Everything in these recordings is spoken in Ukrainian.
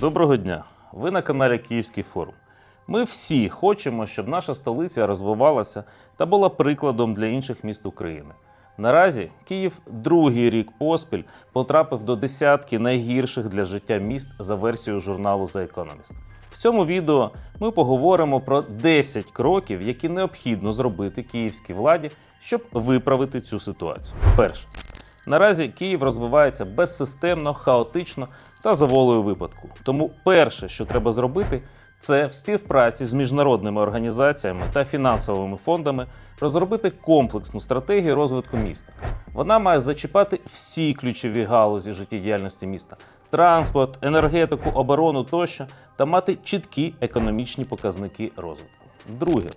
Доброго дня! Ви на каналі Київський форум. Ми всі хочемо, щоб наша столиця розвивалася та була прикладом для інших міст України. Наразі Київ другий рік поспіль потрапив до десятки найгірших для життя міст за версією журналу The Economist. В цьому відео ми поговоримо про 10 кроків, які необхідно зробити київській владі, щоб виправити цю ситуацію. Перше. Наразі Київ розвивається безсистемно, хаотично та за волею випадку. Тому перше, що треба зробити, це в співпраці з міжнародними організаціями та фінансовими фондами розробити комплексну стратегію розвитку міста. Вона має зачіпати всі ключові галузі життєдіяльності міста: транспорт, енергетику, оборону тощо, та мати чіткі економічні показники розвитку. Друге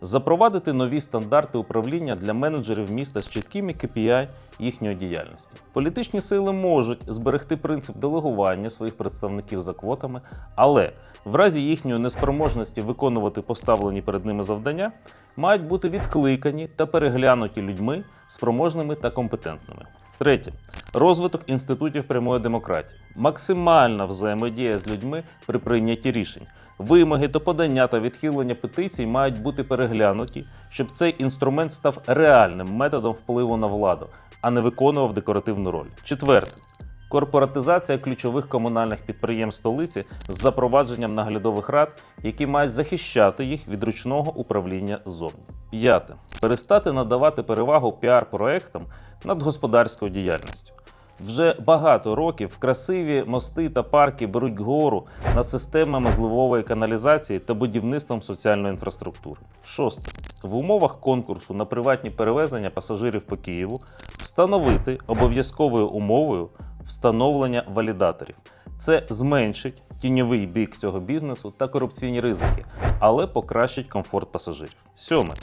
запровадити нові стандарти управління для менеджерів міста з чіткими KPI їхньої діяльності. Політичні сили можуть зберегти принцип делегування своїх представників за квотами, але в разі їхньої неспроможності виконувати поставлені перед ними завдання мають бути відкликані та переглянуті людьми спроможними та компетентними. Третє розвиток інститутів прямої демократії, максимальна взаємодія з людьми при прийнятті рішень. Вимоги до подання та відхилення петицій мають бути переглянуті, щоб цей інструмент став реальним методом впливу на владу, а не виконував декоративну роль. Четверте. Корпоратизація ключових комунальних підприємств столиці з запровадженням наглядових рад, які мають захищати їх від ручного управління ззовні. П'яте. Перестати надавати перевагу піар-проектам над господарською діяльністю. Вже багато років красиві мости та парки беруть гору над системами зливової каналізації та будівництвом соціальної інфраструктури. Шосте. В умовах конкурсу на приватні перевезення пасажирів по Києву встановити обов'язковою умовою встановлення валідаторів. Це зменшить тіньовий бік цього бізнесу та корупційні ризики, але покращить комфорт пасажирів. Сьоме.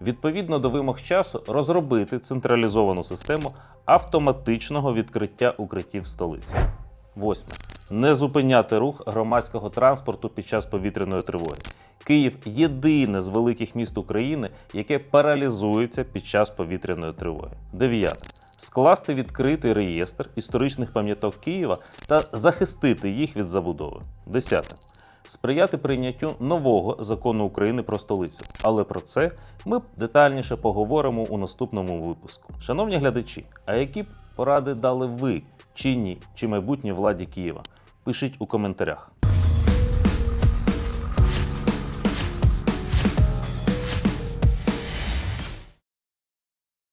Відповідно до вимог часу розробити централізовану систему автоматичного відкриття укриттів столиці. Восьме. Не зупиняти рух громадського транспорту під час повітряної тривоги. Київ єдине з великих міст України, яке паралізується під час повітряної тривоги. Дев'яте. Скласти відкритий реєстр історичних пам'яток Києва та захистити їх від забудови. Десяте. Сприяти прийняттю нового закону України про столицю. Але про це ми детальніше поговоримо у наступному випуску. Шановні глядачі, а які б поради дали ви чинній чи майбутній владі Києва? Пишіть у коментарях.